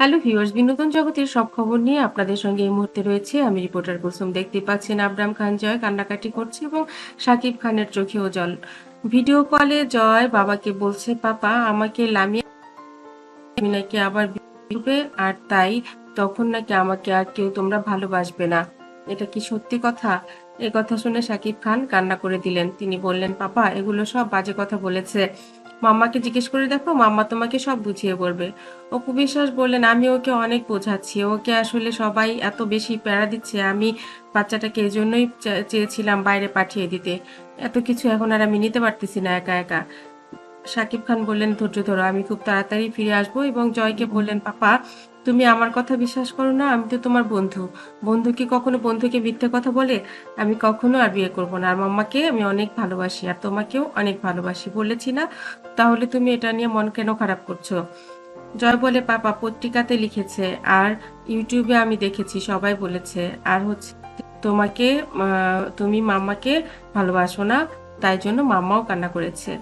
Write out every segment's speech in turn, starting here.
Hello viewers, বিনোদন জগতের সব খবর নিয়ে আপনাদের সঙ্গে এই মুহূর্তে রয়েছে। আমি রিপোর্টার কুসুম দেখতে পাচ্ছেন আবরাম খান জয় কান্নাকাটি করছে এবং সাকিব খানের চোখেও জল। ভিডিও কলে জয় বাবাকে বলছে, পাপা, আমাকে লামিয়ে নাকি আবার আর তাই তখন নাকি আমাকে আর কেউ তোমরা ভালোবাসবে না। এটা কি সত্যি কথা? এ কথা শুনে সাকিব খান কান্না করে দিলেন। তিনি বললেন, পাপা, এগুলো সব বাজে কথা বলেছে। মাম্মাকে জিজ্ঞেস করে দেখো মাম্মা তোমাকে সব বুঝিয়ে বলবে। অপু বিশ্বাস বললেন, আমি ওকে অনেক বোঝাচ্ছি। ওকে আসলে সবাই এত বেশি প্যারা দিচ্ছে। আমি বাচ্চাটাকে এজন্যই চেয়েছিলাম বাইরে পাঠিয়ে দিতে। এত কিছু এখন আর আমি নিতে পারতেছি না একা একা। সাকিব খান বললেন, ধৈর্য ধরো, আমি খুব তাড়াতাড়ি ফিরে আসব এবং জয়কে বললেন, পাপা, তুমি আমার কথা বিশ্বাস করো না, আমি তো তোমার বন্ধু। বন্ধু কি কখনো বন্ধুকে মিথ্যে কথা বলে? আমি কখনো আর বিয়ে করব না। আর মাম্মাকে আমি অনেক ভালোবাসি, আর তোমাকেও অনেক ভালোবাসি। বলেছি না? তাহলে তুমি এটা নিয়ে মন কেন খারাপ করছ? জয় বলে, পাপা, পত্রিকাতে লিখেছে, আর ইউটিউবে আমি দেখেছি, সবাই বলেছে। আর হচ্ছে তোমাকে তুমি মাম্মাকে ভালোবাসো না, তাই জন্য মাম্মাও কান্না করেছে।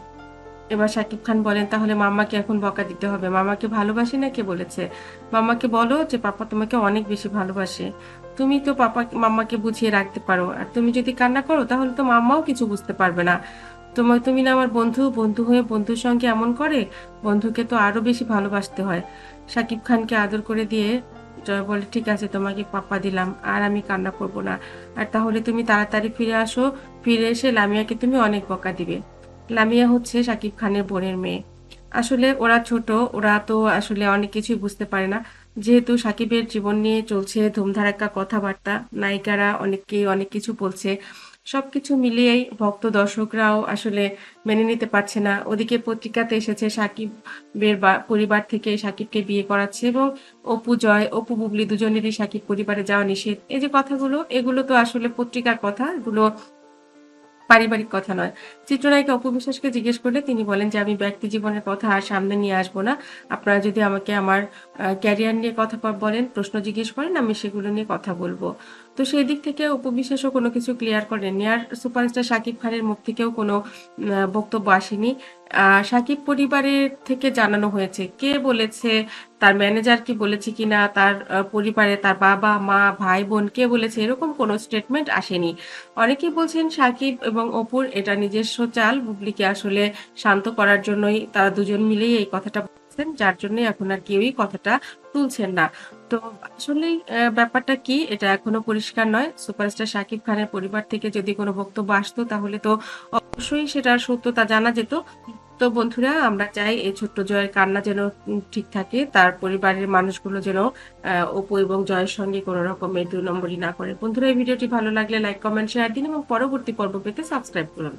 এবার শাকিব খান বলেন, তাহলে মাম্মাকে এখন বকা দিতে হবে। মামাকে ভালোবাসি না কে বলেছে? মাম্মাকে বলো যে, পাপা তোমাকে অনেক বেশি ভালোবাসে। তুমি তো পাপা মাম্মাকে বুঝিয়ে রাখতে পারো। আর তুমি যদি কান্না করো, তাহলে তো মাম্মাও কিছু বুঝতে পারবে না। তোমার তুমি না আমার বন্ধু বন্ধু হয়ে বন্ধুর সঙ্গে এমন করে? বন্ধুকে তো আরও বেশি ভালোবাসতে হয়। শাকিব খানকে আদর করে দিয়ে জয় বলে, ঠিক আছে, তোমাকে পাপা দিলাম, আর আমি কান্না করব না। আর তাহলে তুমি তাড়াতাড়ি ফিরে আসো। ফিরে এসে লামিয়াকে তুমি অনেক বকা দিবে। লামিয়া হচ্ছে শাকিব খানের বোনের মেয়ে। আসলে ওরা ছোট, ওরা তো আসলে অনেক কিছুই বুঝতে পারে না। যেহেতু সাকিবের জীবন নিয়ে চলছে ধুমধারাক্কা কথাবার্তা, নায়িকারা অনেকেই অনেক কিছু বলছে। সবকিছু মিলিয়েই ভক্ত দর্শকরাও আসলে মেনে নিতে পারছে না। ওদিকে পত্রিকাতে এসেছে সাকিবের বা- পরিবার থেকে সাকিবকে বিয়ে করাচ্ছে এবং অপু জয়, অপু বুবলি দুজনেরই সাকিব পরিবারে যাওয়া নিষেধ। এই যে কথাগুলো, এগুলো তো আসলে পত্রিকার কথা। এগুলো পারিবারিক কথা নয়। চিত্রনায়িকা অপু বিশ্বাসকে জিজ্ঞেস করলে তিনি বলেন যে, আমি ব্যক্তি জীবনের কথা আর সামনে নিয়ে আসব না। আপনারা যদি আমাকে আমার ক্যারিয়ার নিয়ে কথা বলেন, প্রশ্ন জিজ্ঞেস করেন, আমি সেগুলো নিয়ে কথা বলব। তো সেই দিক থেকে অপু বিশ্বাসও কোনো কিছু ক্লিয়ার করেননি আর সুপারস্টার শাকিব খানের মুখ থেকেও কোনো বক্তব্য আসেনি। শাকিব পরিবারের থেকে জানানো হয়েছে, কে বলেছে, তার ম্যানেজার কি বলেছে কিনা, তার পরিবারে তার বাবা, মা, ভাই, বোন কে বলেছে, এরকম কোনো স্টেটমেন্ট আসেনি। অনেকেই বলছেন সাকিব এবং অপুর এটা নিজস্ব চাল বুবলিকে আসলে শান্ত করার জন্যই তারা দুজন মিলেই এই কথাটা বলছেন, যার জন্য এখন আর কেউই কথাটা তুলছেন না। তো আসলে ব্যাপারটা কি? এটা এখনও পরিষ্কার নয়। সুপারস্টার শাকিব খানের পরিবার থেকে যদি কোনো বক্তব্য আসতো, তাহলে তো অবশ্যই সেটার সত্যতা জানা যেত। তো বন্ধুরা, আমরা চাই এই ছোট্ট জয়ের কান্না যেন ঠিক থাকে, তার পরিবারের মানুষগুলো যেন অপু এবং জয়ের সঙ্গে কোনো রকমের দুই নম্বরই না করে। বন্ধুরা, এই ভিডিওটি ভালো লাগলে লাইক কমেন্ট শেয়ার দিন এবং পরবর্তী পর্ব পেতে সাবস্ক্রাইব করুন।